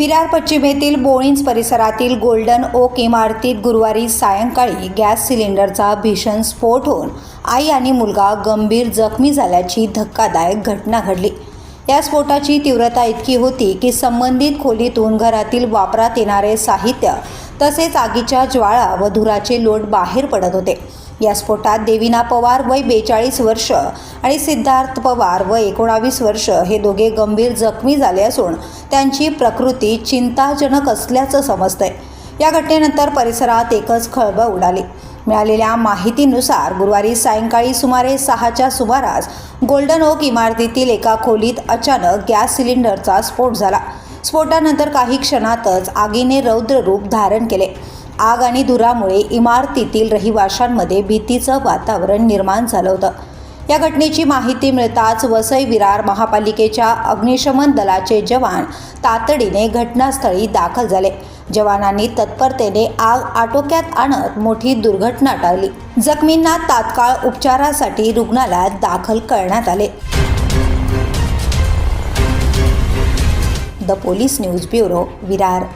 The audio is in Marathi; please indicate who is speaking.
Speaker 1: विरार पश्चिमेतील बोळींज परिसरातील गोल्डन ओक इमारतीत गुरुवारी सायंकाळी गॅस सिलेंडरचा भीषण स्फोट होऊन आई आणि मुलगा गंभीर जखमी झाल्याची धक्कादायक घटना घडली. या स्फोटाची तीव्रता इतकी होती की संबंधित खोलीतून घरातील वापरात येणारे साहित्य तसेच आगीच्या ज्वाळा व धुराचे लोट बाहेर पडत होते. या स्फोटात देवीना पवार वय बेचाळीस वर्ष आणि सिद्धार्थ पवार व एकोणावीस वर्ष हे दोघे गंभीर जखमी झाले असून त्यांची प्रकृती चिंताजनक असल्याचं समजतंय. या घटनेनंतर परिसरात एकच खळबळ उडाली. मिळालेल्या माहितीनुसार गुरुवारी सायंकाळी सुमारे सहाच्या सुमारास गोल्डन ओक इमारतीतील एका खोलीत अचानक गॅस सिलेंडरचा स्फोट झाला. स्फोटानंतर काही क्षणातच आगीने रौद्र रूप धारण केले. आग आणि धुरामुळे इमारतीतील रहिवाशांमध्ये भीतीचं वातावरण निर्माण झालं होतं. या घटनेची माहिती मिळताच वसई विरार महापालिकेच्या अग्निशमन दलाचे जवान तातडीने घटनास्थळी दाखल झाले. जवानांनी तत्परतेने आग आटोक्यात आणत मोठी दुर्घटना टाळली. जखमींना तात्काळ उपचारासाठी रुग्णालयात दाखल करण्यात आले. The police news bureau Virar